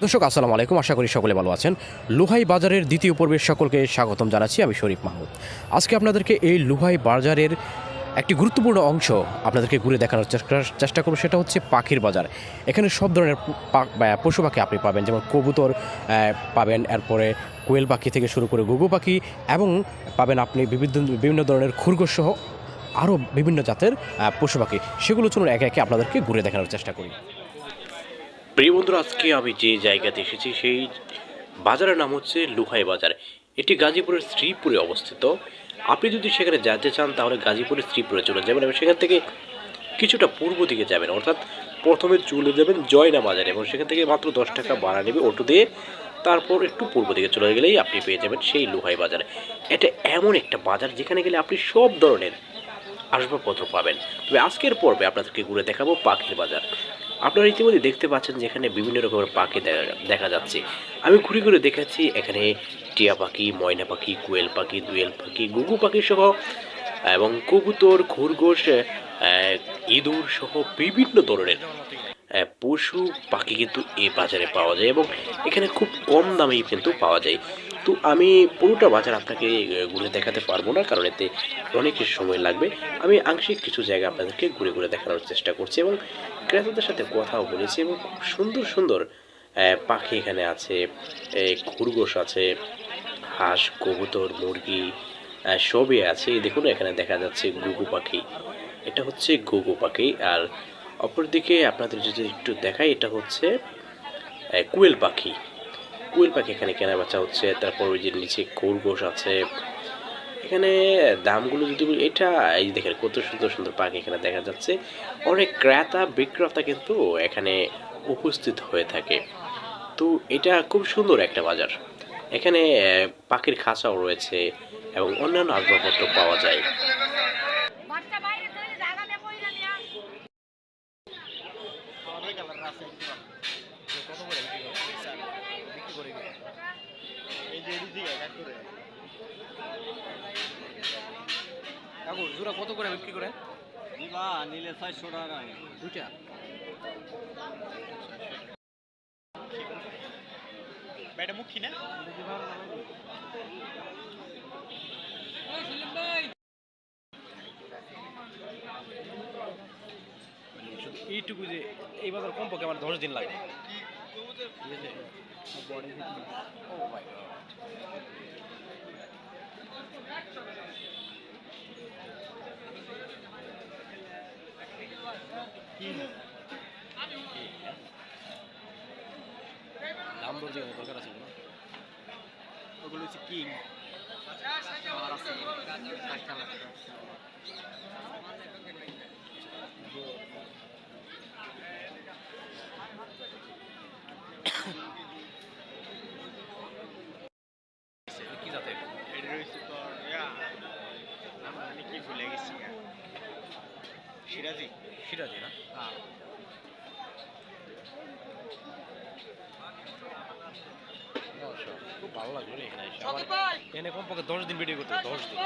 দর্শক, আসসালামু আলাইকুম। আশা করি সকলে ভালো আছেন। লুহাই বাজারের দ্বিতীয় পর্বের সকলকে স্বাগতম জানাচ্ছি আমি শরীফ মাহমুদ। আজকে আপনাদেরকে এই লুহাই বাজারের একটি গুরুত্বপূর্ণ অংশ আপনাদেরকে ঘুরে দেখানোর চেষ্টা- করব, সেটা হচ্ছে পাখির বাজার। এখানে সব ধরনের পশু পাখি আপনি পাবেন, যেমন কবুতর পাবেন, এরপরে কোয়েল পাখি থেকে শুরু করে গুগু পাখি, এবং পাবেন আপনি বিভিন্ন বিভিন্ন ধরনের খরগোশ সহ আরও বিভিন্ন জাতের পশু পাখি। সেগুলো চলুন একে একে আপনাদেরকে ঘুরে দেখানোর চেষ্টা করি। প্রিয় বন্ধুরা, আজকে আমি যে জায়গাতে এসেছি, সেই বাজারের নাম হচ্ছে লুহাই বাজার। এটি গাজীপুরের শ্রীপুরে অবস্থিত। আপনি যদি সেখানে যেতে চান, তাহলে গাজীপুরের শ্রীপুরে চলে যাবেন এবং সেখান থেকে কিছুটা পূর্ব দিকে যাবেন। অর্থাৎ প্রথমে চলে যাবেন জয়না বাজারে এবং সেখান থেকে মাত্র দশ টাকা ভাড়া নেবে অটো দিয়ে। তারপর একটু পূর্ব দিকে চলে গেলেই আপনি পেয়ে যাবেন সেই লুহাই বাজার। এটা এমন একটা বাজার যেখানে গেলে আপনি সব ধরনের আসবাবপত্র পাবেন। তবে আজকের পর্বে আপনাদেরকে ঘুরে দেখাবো পাখির বাজার। আপনারা ইতিমধ্যে দেখতে পাচ্ছেন যে এখানে বিভিন্ন রকমের পাখি দেখা- যাচ্ছে। আমি ঘুরে ঘুরে দেখাচ্ছি এখানে টিয়া পাখি, ময়না পাখি, কোয়েল পাখি, দুয়েল পাখি গুগু পাখি সহ, এবং কবুতর, খরগোশ ইঁদুর সহ বিভিন্ন ধরনের পশু পাখি কিন্তু এই বাজারে পাওয়া যায় এবং এখানে খুব কম দামেই কিন্তু পাওয়া যায়। তো আমি পুরোটা বাজার আপনাকে ঘুরে দেখাতে পারব না, কারণ এতে অনেক সময় লাগবে। আমি আংশিক কিছু জায়গা আপনাদেরকে ঘুরে ঘুরে দেখানোর চেষ্টা করছি এবং ক্রেতাদের সাথে কথাও বলেছি এবং খুব সুন্দর সুন্দর পাখি এখানে আছে খরগোশ আছে, হাঁস, কবুতর, মুরগি সবই আছে। দেখুন, এখানে দেখা যাচ্ছে গুগু পাখি। এটা হচ্ছে গুগু পাখি। আর অপরদিকে আপনাদের যদি একটু দেখাই, এটা হচ্ছে কুয়েল পাখি। কুয়েল পাখি এখানে কেনা বেচা হচ্ছে তারপর ওই যে নিচে খরগোশ আছে। এখানে দামগুলো যদি বলি, এটা এই যে দেখেন কত সুন্দর সুন্দর পাখি এখানে দেখা যাচ্ছে। অনেক ক্রেতা বিক্রেতা কিন্তু এখানে উপস্থিত হয়ে থাকে। তো এটা খুব সুন্দর একটা বাজার। এখানে পাখির খাঁচাও রয়েছে এবং অন্যান্য আসবাবপত্র পাওয়া যায়। বাচ্চা বাইরে তৈরি জায়গা নেব না নিয়া কাকু জোড়া কত করে বিক্রি করে? দিবা নিলে ছয়শো টাকা দুইটা। ব্যাটা মুখী না? এইটুকু যে এই বাজার কমপক্ষে আমার দশ দিন লাগে। ঠিক আছে Oh my God. দাম জিজ্ঞাসা দরকার আছে না ওগুলো হচ্ছে কিং আর আছে ষাট টাকা। কি জাতের এটা রয়েছে তোর ইয়া, নাম জানি কি ভুলে গেছি। সিরাজি সিরাজি না? হ্যাঁ। খুব ভালো লাগল রে এখানে এসে। আমার এখানে কমপক্ষে দশ দিন ভিডিও করতে দশ দিন।